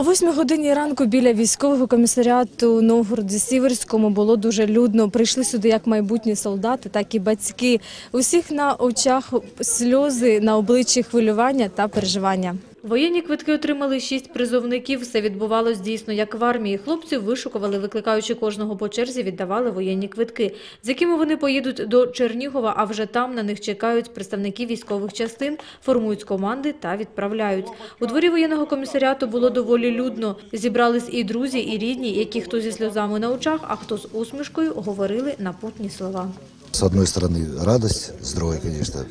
О 8 годині ранку біля військового комісаріату Новгороді Сіверському було дуже людно. Прийшли сюди як майбутні солдати, так і батьки. Усіх на очах сльози, на обличчі хвилювання та переживання. Воєнні квитки отримали шість призовників. Все відбувалось дійсно як в армії. Хлопців вишукували, викликаючи кожного по черзі, віддавали воєнні квитки, з якими вони поїдуть до Чернігова, а вже там на них чекають представники військових частин, формують команди та відправляють. У дворі воєнного комісаріату було доволі людно. Зібрались і друзі, і рідні, які хто зі сльозами на очах, а хто з усмішкою говорили напутні слова. С одной стороны радость, с другой, конечно,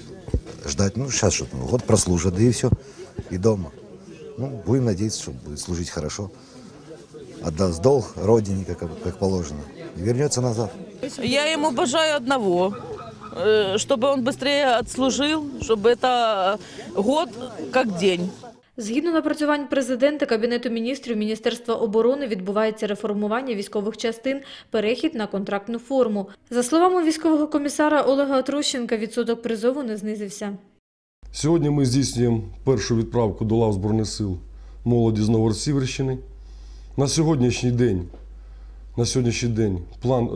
ждать, ну, сейчас что-то, ну, год прослужит, да все, и дома. Ну, будем надеяться, что будет служить хорошо. Отдаст долг родине, как, как положено, и вернется назад. Я ему бажаю одного, э, чтобы он быстрее отслужил, чтобы это год как день. Згідно напрацювань президента, Кабінету міністрів, Міністерства оборони відбувається реформування військових частин, перехід на контрактну форму. За словами військового комісара Олега Трощенка, відсоток призову не знизився. Сьогодні ми здійснюємо першу відправку до лав Збройних сил молоді з Новгород-Сіверщини. На сьогоднішній день, на сьогоднішній день план е,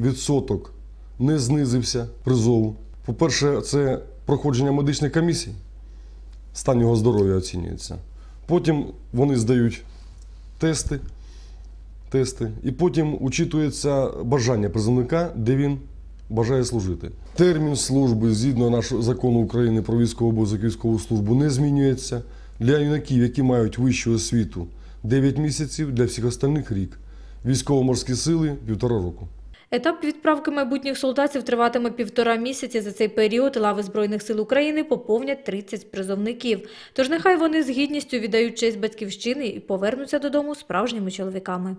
відсоток не знизився призову. По-перше, це проходження медичних комісій, стан його здоров'я оцінюється. Потім вони здають тести, тести, і потім учитується бажання призовника, де він бажає служити. Термін служби згідно нашого закону України про військову обов'язок військову службу не змінюється. Для юнаків, які мають вищу освіту 9 місяців, для всіх остальних рік. Військово-морські сили півтора року. Етап відправки майбутніх солдатів триватиме півтора місяці. За цей період лави Збройних сил України поповнять 30 призовників. Тож нехай вони з гідністю віддають честь батьківщини і повернуться додому справжніми чоловіками.